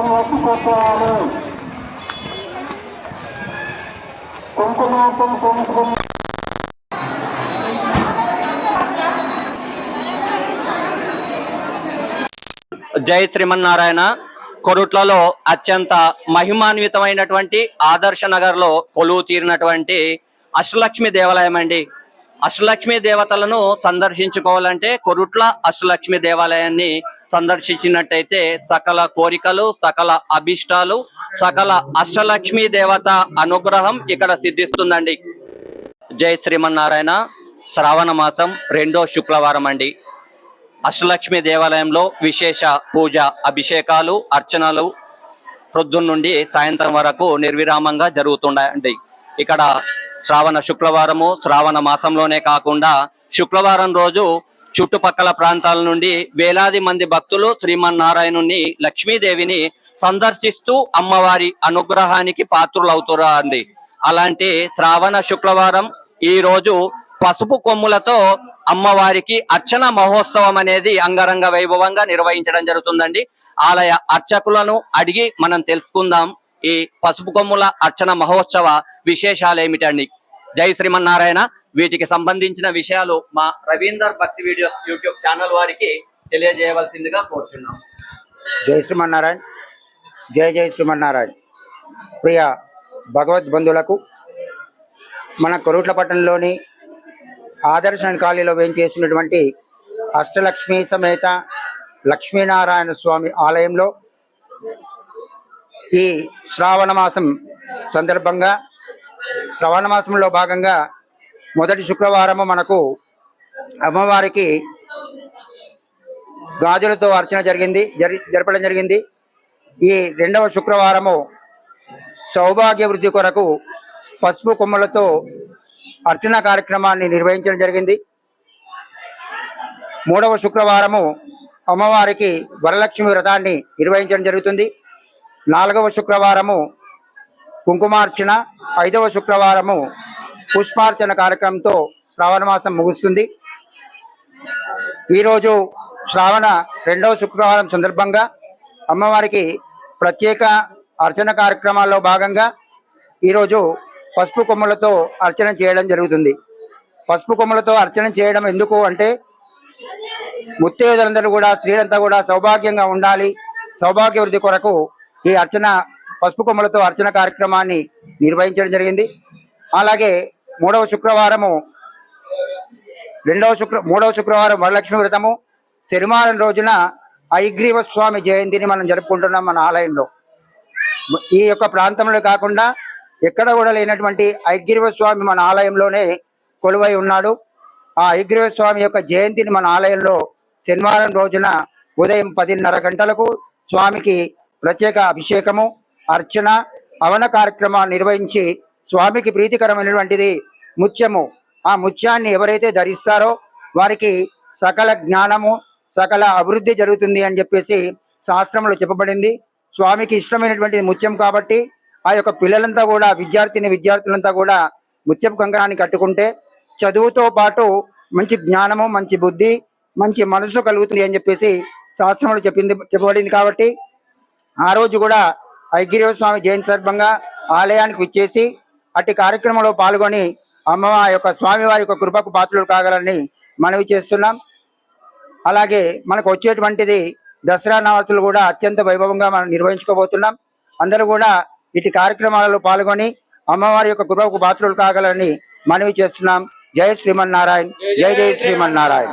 కొన్ని వచ్చి జై శ్రీమన్నారాయణ. కొరుట్లలో అత్యంత మహిమాన్వితమైనటువంటి ఆదర్శ నగర్లో కొలువు తీరినటువంటి అష్టలక్ష్మి దేవాలయం అండి. అష్టలక్ష్మి దేవతలను సందర్శించుకోవాలంటే కొరుట్ల అష్టలక్ష్మి దేవాలయాన్ని సందర్శించినట్టయితే సకల కోరికలు సకల అభిష్టాలు సకల అష్టలక్ష్మి దేవత అనుగ్రహం ఇక్కడ సిద్ధిస్తుందండి. జై శ్రీమన్నారాయణ. శ్రావణ మాసం రెండో శుక్రవారం అండి. అష్టలక్ష్మి దేవాలయంలో విశేష పూజ అభిషేకాలు అర్చనలు ప్రొద్దున నుండి సాయంత్రం వరకు నిర్విరామంగా జరుగుతున్నాయండి ఇక్కడ శ్రావణ శుక్రవారము శ్రావణ మాసంలోనే కాకుండా శుక్రవారం రోజు చుట్టుపక్కల ప్రాంతాల నుండి వేలాది మంది భక్తులు శ్రీమన్నారాయణుని లక్ష్మీదేవిని సందర్శిస్తూ అమ్మవారి అనుగ్రహానికి పాత్రులవుతారండి అలాంటి శ్రావణ శుక్రవారం ఈ రోజు పసుపు కొమ్ములతో అమ్మవారికి అర్చన మహోత్సవం అనేది అంగరంగ వైభవంగా నిర్వహించడం జరుగుతుందండి. ఆలయ అర్చకులను అడిగి మనం తెలుసుకుందాం. ఈ పసుపు కొమ్ముల అర్చన మహోత్సవ విశేషాలు ఏమిటండి జై శ్రీమన్నారాయణ. వీటికి సంబంధించిన విషయాలు మా రవీందర్ భక్తి వీడియో యూట్యూబ్ ఛానల్ వారికి తెలియజేయవలసిందిగా కోరుతున్నాం జై శ్రీమన్నారాయణ. జై జై శ్రీమన్నారాయణ. ప్రియ భగవద్ బంధువులకు మన కొరుట్లపట్నంలోని ఆదర్శ కాళీలో వేయించేసినటువంటి అష్టలక్ష్మి సమేత లక్ష్మీనారాయణ స్వామి ఆలయంలో ఈ శ్రావణ మాసం సందర్భంగా శ్రవణ మాసంలో భాగంగా మొదటి శుక్రవారము మనకు అమ్మవారికి గాజులతో అర్చన జరిగింది జరి జరపడం జరిగింది. ఈ రెండవ శుక్రవారము సౌభాగ్య వృద్ధి కొరకు పసుపు కొమ్మలతో అర్చన కార్యక్రమాన్ని నిర్వహించడం జరిగింది. మూడవ శుక్రవారము అమ్మవారికి వరలక్ష్మి వ్రతాన్ని నిర్వహించడం జరుగుతుంది. నాలుగవ శుక్రవారము కుంకుమార్చన ఐదవ శుక్రవారము పుష్పార్చన కార్యక్రమంతో శ్రావణ మాసం ముగుస్తుంది. ఈరోజు శ్రావణ రెండవ శుక్రవారం సందర్భంగా అమ్మవారికి ప్రత్యేక అర్చన కార్యక్రమాల్లో భాగంగా ఈరోజు పసుపు కొమ్మలతో అర్చన చేయడం జరుగుతుంది. పసుపు కొమ్మలతో అర్చన చేయడం ఎందుకు అంటే ముత్తేదులందరూ కూడా స్త్రీలంతా కూడా సౌభాగ్యంగా ఉండాలి. సౌభాగ్య వృద్ధి కొరకు ఈ అర్చన పసుపు కొమ్మలతో అర్చన కార్యక్రమాన్ని నిర్వహించడం జరిగింది. అలాగే మూడవ శుక్రవారము రెండవ శుక్ర మూడవ శుక్రవారం వరలక్ష్మి వ్రతము శనివారం రోజున ఐగ్రీవ స్వామి జయంతిని మనం జరుపుకుంటున్నాం మన ఆలయంలో. ఈ యొక్క ప్రాంతంలో కాకుండా ఎక్కడ కూడా లేనటువంటి ఐగ్రీవ స్వామి మన ఆలయంలోనే కొలువై ఉన్నాడు. ఆ ఐగ్రీవ స్వామి యొక్క జయంతిని మన ఆలయంలో శనివారం రోజున ఉదయం పదిన్నర గంటలకు స్వామికి ప్రత్యేక అభిషేకము అర్చన అవన కార్యక్రమాన్ని నిర్వహించి స్వామికి ప్రీతికరమైనటువంటిది ముత్యము. ఆ ముత్యాన్ని ఎవరైతే ధరిస్తారో వారికి సకల జ్ఞానము సకల అభివృద్ధి జరుగుతుంది అని చెప్పేసి శాస్త్రంలో చెప్పబడింది. స్వామికి ఇష్టమైనటువంటి ముత్యం కాబట్టి ఆ యొక్క పిల్లలంతా కూడా విద్యార్థిని విద్యార్థులంతా కూడా ముత్యపు కంకణాన్ని కట్టుకుంటే చదువుతో పాటు మంచి జ్ఞానము మంచి బుద్ధి మంచి మనసు కలుగుతుంది అని చెప్పేసి శాస్త్రంలో చెప్పింది చెప్పబడింది కాబట్టి ఆ రోజు కూడా ఐగిరీవ స్వామి జయంతి సందర్భంగా ఆలయానికి విచ్చేసి అట్టి కార్యక్రమంలో పాల్గొని అమ్మవారి యొక్క స్వామి వారి యొక్క కృపకు పాత్రలు కాగలని మనవి చేస్తున్నాం. అలాగే మనకు వచ్చేటువంటిది దసరా నవరాత్రులు కూడా అత్యంత వైభవంగా మనం నిర్వహించుకోబోతున్నాం. అందరూ కూడా ఇటు కార్యక్రమాలలో పాల్గొని అమ్మవారి యొక్క కృపకు పాత్రలు కాగలని మనవి చేస్తున్నాం. జై శ్రీమన్నారాయణ. జై జై శ్రీమన్నారాయణ.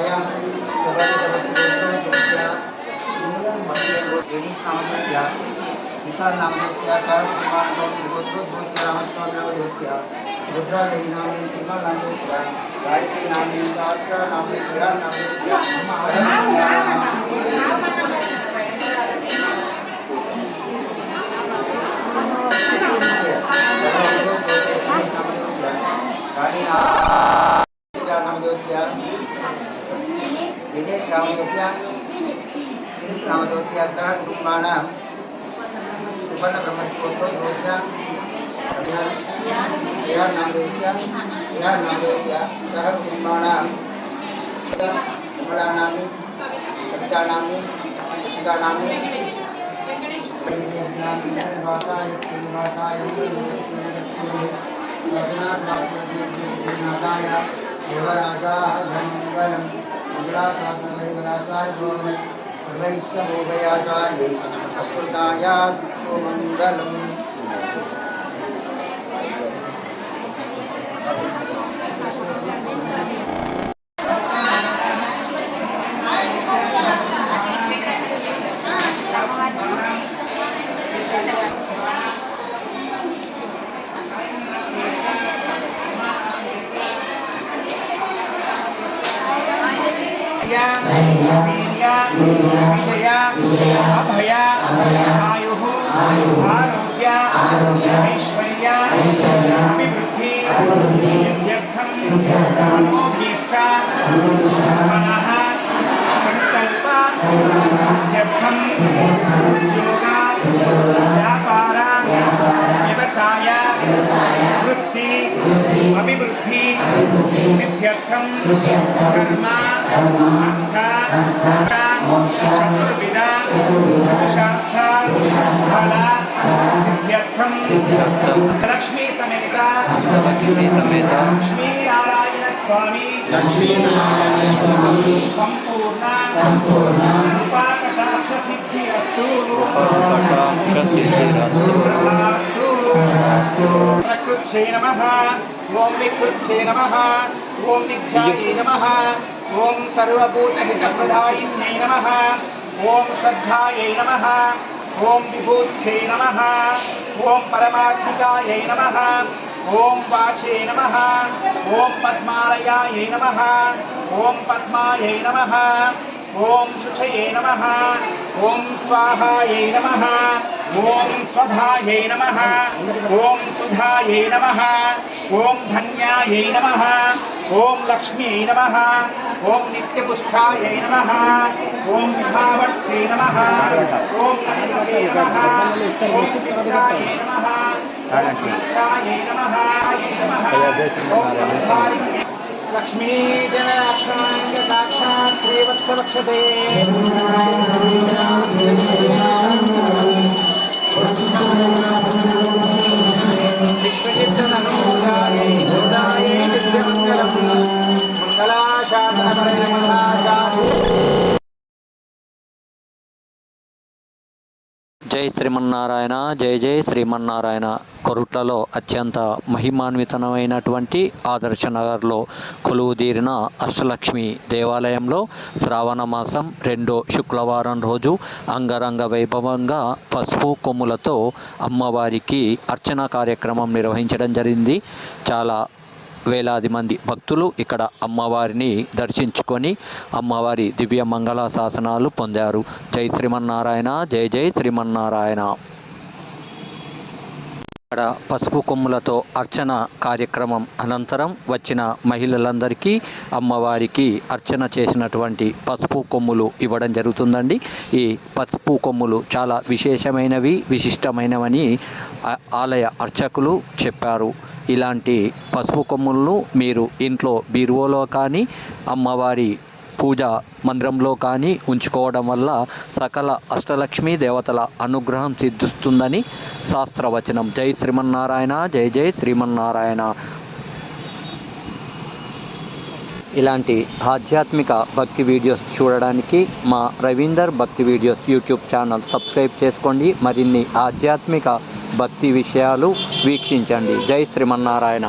व्यायाम की सगळ्यांनी करत तुमच्या येणी सामनस्या विशाल नामनस्या सहस्रमानव निर्गोत्रोद्भवस्य रामस्वामिनामधस्य रुद्रादेवीनाम्ने त्रिमलनामस्य गायत्रीनाम्ने सहस्रनाम्ने क्रीडानाम्ने गायिनाम् श्रावणस्य श्रावणदोषया सह कुटुम्बाणां सुवर्णब्रह्मस्फोटोदोषया विहारनामदोषया विहारनामदोषया सह कुटुम्बाणां कमलानामि कवितानामि कवितानामि श्रीनिवासाय श्रीनिवासाय श्रीनाथाय देवराजा धन्वरम् बिगड़ा था तो नहीं धैर्या वीर्या विजया अभया आयुः व्यवसाय वृत्ति अभिवृद्धि कर्मा चतुर्विदा पुरुषार्था फला सिद्ध्यर्थम लक्ष्मी समेता लक्ष्मी समेता लक्ष्मी नारायण स्वामी लक्ष्मी नारायण स्वामी संपूर्ण संपूर्ण कृपा कटाक्ष सिद्धि अस्तु कटाक्ष सिद्धि अस्तु प्रकृच्छे नमः ओम विकृच्छे नमः ओम विद्याये नमः। ఓం సర్వభూతహితప్రదాయిన్యై నమ ఓం శ్రద్ధాయై నమ ఓం విభూత్యై నమ ఓం పరమాధికాయై నమ ఓం వాచే నమ ఓం పద్మాలయాయై నమ ఓం పద్మాయై నమ ఓం శుచయే నమ ఓం స్వాహాయై నమ ఓం స్వధాయై నమ ఓం సుధాయై నమ ఓం ధన్యాయై నమ ఓం లక్ష్మ్యై నమః ఓం నిత్యపుష్టాయై నమః ఓం విభావక్షై నమః ఓం నలించై నమః ఓం విద్యాయై నమః ఓం విద్యాయై జై శ్రీమన్నారాయణ జై జై శ్రీమన్నారాయణ కొరుట్లలో అత్యంత మహిమాన్వితమైనటువంటి ఆదర్శ నగర్లో కొలువుదీరిన అష్టలక్ష్మి దేవాలయంలో శ్రావణ మాసం రెండో శుక్రవారం రోజు అంగరంగ వైభవంగా పసుపు కొమ్ములతో అమ్మవారికి అర్చన కార్యక్రమం నిర్వహించడం జరిగింది. చాలా వేలాది మంది భక్తులు ఇక్కడ అమ్మవారిని దర్శించుకొని అమ్మవారి దివ్య మంగళ శాసనాలు పొందారు. జై శ్రీమన్నారాయణ జై జై శ్రీమన్నారాయణ. ఇక్కడ పసుపు కొమ్ములతో అర్చన కార్యక్రమం అనంతరం వచ్చిన మహిళలందరికీ అమ్మవారికి అర్చన చేసినటువంటి పసుపు కొమ్ములు ఇవ్వడం జరుగుతుందండి. ఈ పసుపు కొమ్ములు చాలా విశేషమైనవి విశిష్టమైనవని ఆలయ అర్చకులు చెప్పారు. ఇలాంటి పసుపు కొమ్ములను మీరు ఇంట్లో బీరువోలో కానీ అమ్మవారి పూజ మందిరంలో కానీ ఉంచుకోవడం వల్ల సకల అష్టలక్ష్మి దేవతల అనుగ్రహం సిద్ధిస్తుందని శాస్త్రవచనం. జై శ్రీమన్నారాయణ జై జై శ్రీమన్నారాయణ. ఇలాంటి ఆధ్యాత్మిక భక్తి వీడియోస్ చూడడానికి మా రవీందర్ భక్తి వీడియోస్ యూట్యూబ్ ఛానల్ సబ్స్క్రైబ్ చేసుకోండి. మరిన్ని ఆధ్యాత్మిక భక్తి విషయాలు వీక్షించండి. జై శ్రీమన్నారాయణ.